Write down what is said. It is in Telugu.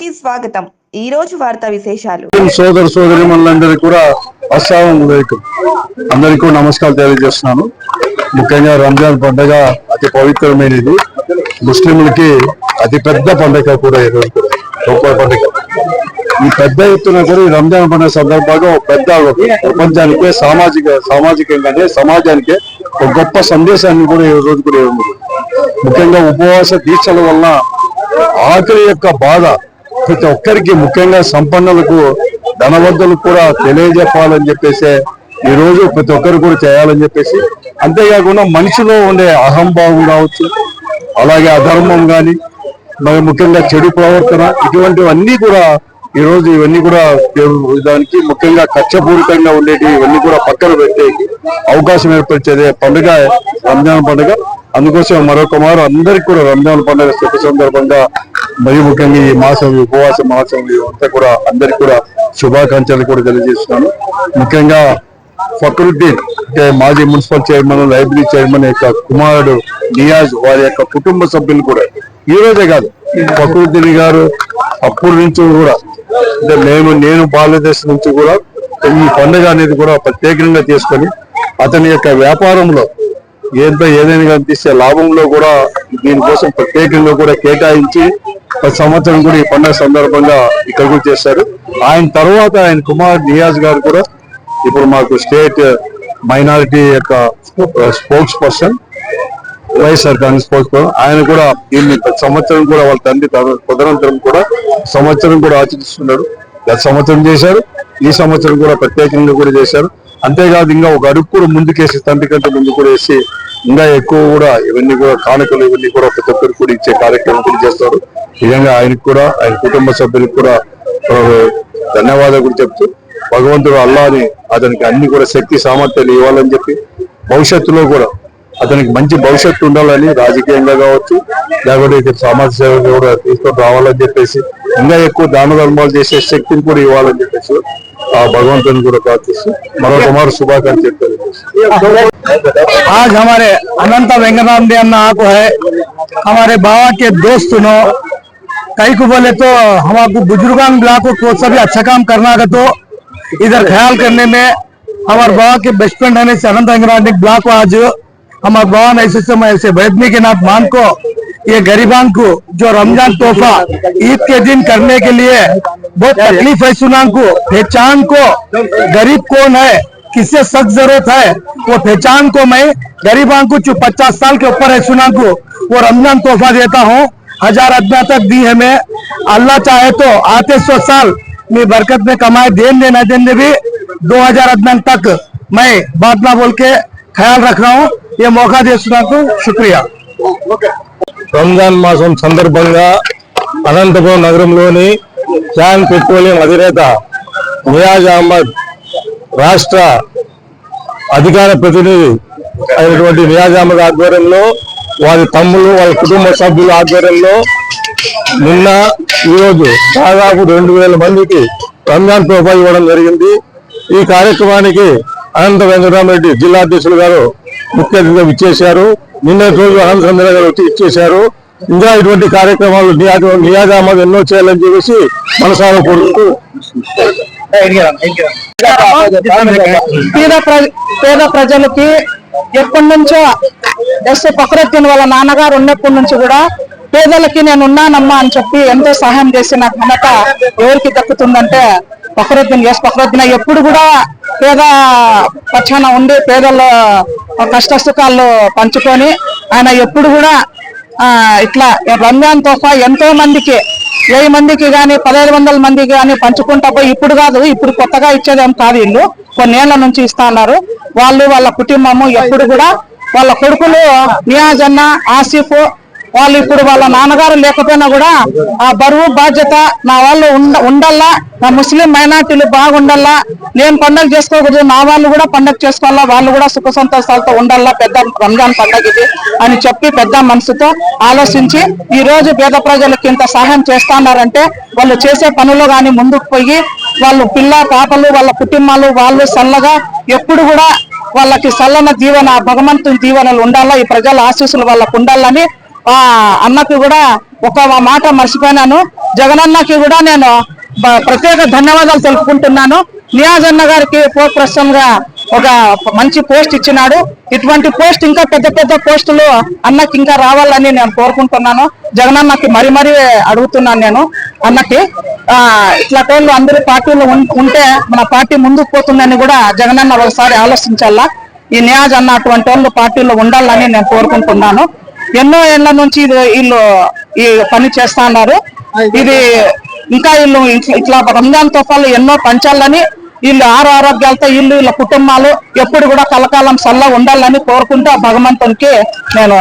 కి స్వాగతం. ఈ రోజు వార్తా విశేషాలు. సోదర సోదరి మనందరికీ కూడా అస్సాం అలైకుం అందరికీ నమస్కారం నమస్కారాలు తెలియజేస్తున్నాను. ముఖ్యంగా రంజాన్ పండుగ అతి పవిత్రమైనది. ముస్లింలకి అతి పెద్ద పండుగ కూడా ఈరోజు కూడా గొప్ప పండుగ. ఈ పెద్ద ఎత్తున కూడా ఈ రంజాన్ పండుగ సందర్భంగా పెద్ద ప్రపంచానికి సామాజిక సామాజికంగానే సమాజానికి ఒక గొప్ప సందేశాన్ని కూడా ఈ రోజు కూడా ముఖ్యంగా ఉపవాస దీక్షల వలన ఆకలి యొక్క బాధ ప్రతి ఒక్కరికి ముఖ్యంగా సంపన్నులకు ధనవంతులకు కూడా తెలియజెప్పాలని చెప్పేసి ఈ రోజు ప్రతి ఒక్కరు కూడా చేయాలని చెప్పేసి అంతేకాకుండా మనిషిలో ఉండే అహంభావం కావచ్చు అలాగే అధర్మం కానీ మరి ముఖ్యంగా చెడు ప్రవర్తన ఇటువంటివన్నీ కూడా ఈ రోజు ఇవన్నీ కూడా దానికి ముఖ్యంగా కక్షపూరితంగా ఉండేటి ఇవన్నీ కూడా పక్కన పెట్టే అవకాశం ఏర్పరిచేదే పండుగ రంజాన్ పండుగ. అందుకోసం మరొక మారు అందరికి కూడా రంజాన్ పండుగ శుభ సందర్భంగా మరి ముఖ్యంగా ఈ మాసం ఉపవాస మాసం అంతా కూడా అందరికి కూడా శుభాకాంక్షలు కూడా తెలియజేస్తున్నాను. ముఖ్యంగా ఫక్రుద్దీన్ అంటే మాజీ మున్సిపల్ చైర్మన్ లైబ్రరీ చైర్మన్ యొక్క కుమారుడు నియాజ్ వారి యొక్క కుటుంబ సభ్యులు కూడా. ఈ రోజే కాదు ఫక్రుద్దీన్ గారు అప్పటి నుంచి కూడా అంటే మేము నేను బాలదేశం నుంచి కూడా ఈ పండుగ అనేది కూడా ప్రత్యేకంగా తీసుకొని అతని యొక్క వ్యాపారంలో ఏంతో ఏదైనా కనిపిస్తే లాభంలో కూడా దీనికోసం ప్రత్యేకంగా కూడా కేటాయించి ప్రతి సంవత్సరం కూడా ఈ పండుగ సందర్భంగా ఇక్కడ కూడా చేశారు. ఆయన తర్వాత ఆయన కుమార్ నియాజ్ గారు కూడా ఇప్పుడు మాకు స్టేట్ మైనారిటీ యొక్క spokesperson YSR Congress spokesperson. ఆయన కూడా దీన్ని ప్రతి సంవత్సరం కూడా వాళ్ళ తండ్రి తదనంతరం కూడా సంవత్సరం కూడా ఆచరిస్తున్నాడు. గత సంవత్సరం చేశారు ఈ సంవత్సరం కూడా ప్రత్యేకంగా కూడా చేశారు. అంతేకాదు ఇంకా ఒక అడుగు కూడా ముందుకేసి తండ్రి కంటే ముందు కూడా వేసి ఇంకా ఎక్కువ కూడా ఇవన్నీ కూడా కానుకలు ఇవన్నీ కూడా ప్రతి ఒక్కరికి కూడా ఇచ్చే కార్యక్రమం కూడా చేస్తారు. నిజంగా ఆయనకు కూడా ఆయన కుటుంబ సభ్యులకు కూడా ధన్యవాదాలు కూడా చెప్తూ భగవంతుడు అల్లాని అతనికి అన్ని కూడా శక్తి సామర్థ్యాలు ఇవ్వాలని చెప్పి భవిష్యత్తులో కూడా అతనికి మంచి భవిష్యత్తు ఉండాలని రాజకీయంగా కావచ్చు లేకపోతే ఇక సమాజ సేవగా కూడా తీసుకొని రావాలని చెప్పేసి ఇంకా ఎక్కువ దాన ధర్మాలు చేసే శక్తిని కూడా ఇవ్వాలని చెప్పేసి ఆ భగవంతుని కూడా ప్రార్థిస్తూ మరో కుమారు శుభాకాంక్షలు చెప్పారు आज हमारे अनंत वेंकटराम दे अन्ना को है। हमारे बाबा के दोस्त नो कई को बोले तो हम आपको बुजुर्गान ब्लॉक को सभी अच्छा काम करना है तो इधर ख्याल करने में हमारे बाबा के बेस्ट फ्रेंड होने से अनंत वेंकटराम ब्लॉक को आज हमारे बाबा ने ऐसे समय ऐसे बैठने के नाथ मान को, ये गरीबान को, जो रमज़ान तोहफा, ईद के दिन करने के लिए बहुत तकलीफ़ है सुना को, पहचान को, गरीब कौन है? किससे सख्त जरूरत है वो पहचान को मैं गरीबान को जो पचास साल के ऊपर है सुना को वो रमजान तोहफा देता हूँ हजार अदना तक दी है मैं अल्लाह चाहे तो आते सौ साल में बरकत में कमाए देन देना देने भी दो हजार अदना तक मैं बात ना बोल के ख्याल रख रहा हूँ ये मौका दे सुना को शुक्रिया రంజాన్ మాసం సందర్భంగా అనంతపురం నగరంలోని శాన్ పెట్రోలియం అధినేత నియాజ్ అహ్మద్ రాష్ట్ర అధికార ప్రతినిధి అయినటువంటి నియాజ్ అహ్మద్ ఆధ్వర్యంలో వారి తమ్ముళ్ళు వాళ్ళ కుటుంబ సభ్యుల ఆధ్వర్యంలో నిన్న ఈరోజు దాదాపు రెండు వేల మందికి రంజాన్ తోఫా ఇవ్వడం జరిగింది. ఈ కార్యక్రమానికి అనంత వెంకటరామరెడ్డి జిల్లా అధ్యక్షులు గారు ముఖ్య అతిథిగా ఇచ్చేశారు నిన్నటి రోజు అనంత చంద్ర గారు వచ్చి ఇచ్చేశారు. ఇంకా ఇటువంటి కార్యక్రమాలు నియాజ నియాజ్ అహ్మద్ ఎన్నో చేయాలని చెప్పేసి మనసారా కోరుకుంటూ పేద పేద ప్రజలకి ఎప్పటి నుంచో ఎస్ ఫక్రద్దీన్ వాళ్ళ నాన్నగారు ఉన్నప్పటి నుంచి కూడా పేదలకి నేను ఉన్నానమ్మా అని చెప్పి ఎంతో సహాయం చేసిన ఘనత ఎవరికి దక్కుతుందంటే ఫక్రద్దీన్ ఎస్ ఫక్రద్దీన్ ఎప్పుడు కూడా పేద పక్షాన ఉండి పేదల కష్ట సుఖాలు పంచుకొని ఆయన ఎప్పుడు కూడా ఆ ఇట్లా రంజాన్ తోఫా ఎంతో మందికి వెయ్యి మందికి గాని పదహైదు వందల మందికి గాని పంచుకుంటా పోయి ఇప్పుడు కాదు ఇప్పుడు కొత్తగా ఇచ్చేదేం కాదు ఇల్లు. కొన్నేళ్ళ నుంచి ఇస్తా ఉన్నారు వాళ్ళు వాళ్ళ కుటుంబము ఎప్పుడు కూడా వాళ్ళ కొడుకులు నియాజన్న ఆసిఫ్ వాళ్ళు ఇప్పుడు వాళ్ళ నాన్నగారు లేకపోయినా కూడా ఆ బరువు బాధ్యత నా వాళ్ళు ఉండల్లా నా ముస్లిం మైనార్టీలు బాగుండల్లా నేను పండగ చేసుకోకూడదు నా వాళ్ళు కూడా పండగ చేసుకోవాలా వాళ్ళు కూడా సుఖ సంతోషాలతో ఉండాలా పెద్ద రంజాన్ పండగ ఇది అని చెప్పి పెద్ద మనసుతో ఆలోచించి ఈ రోజు పేద ప్రజలకు ఇంత సహాయం చేస్తున్నారంటే వాళ్ళు చేసే పనులు కానీ ముందుకు పోయి వాళ్ళు పిల్ల పాపలు వాళ్ళ కుటుంబాలు వాళ్ళు చల్లగా ఎప్పుడు కూడా వాళ్ళకి చల్లన దీవెన ఆ భగవంతుని దీవెనలు ఉండాలా ఈ ప్రజల ఆశీస్సులు వాళ్ళకు ఉండాలని అన్నకి కూడా ఒక మాట మర్చిపోయినాను. జగనన్నకి కూడా నేను ప్రత్యేక ధన్యవాదాలు తెలుపుకుంటున్నాను. నియాజ్ అన్న గారికి పోస్ట్గా ఒక మంచి పోస్ట్ ఇచ్చినాడు. ఇటువంటి పోస్ట్ ఇంకా పెద్ద పెద్ద పోస్టులు అన్నకి ఇంకా రావాలని నేను కోరుకుంటున్నాను. జగనన్నకి మరి మరీ అడుగుతున్నాను నేను అన్నకి. ఆ ఇట్లా కోళ్ళు అందరి పార్టీలో ఉంటే మన పార్టీ ముందుకు పోతుందని కూడా జగనన్న ఒకసారి ఆలోచించాలా? ఈ నియాజ్ అన్న అటువంటి వాళ్ళు పార్టీలో ఉండాలని నేను కోరుకుంటున్నాను. ఎన్నో ఏళ్ళ నుంచి ఇది వీళ్ళు ఈ పని చేస్తా ఉన్నారు. ఇది ఇంకా వీళ్ళు ఇట్లా- ఇట్లా రంజాన్ తోఫాలు ఎన్నో పంచాలని వీళ్ళు ఆరు ఆరోగ్యాలతో వీళ్ళు వీళ్ళ కుటుంబాలు ఎప్పుడు కూడా కలకాలం సల్ల ఉండాలని కోరుకుంటూ భగవంతునికి నేను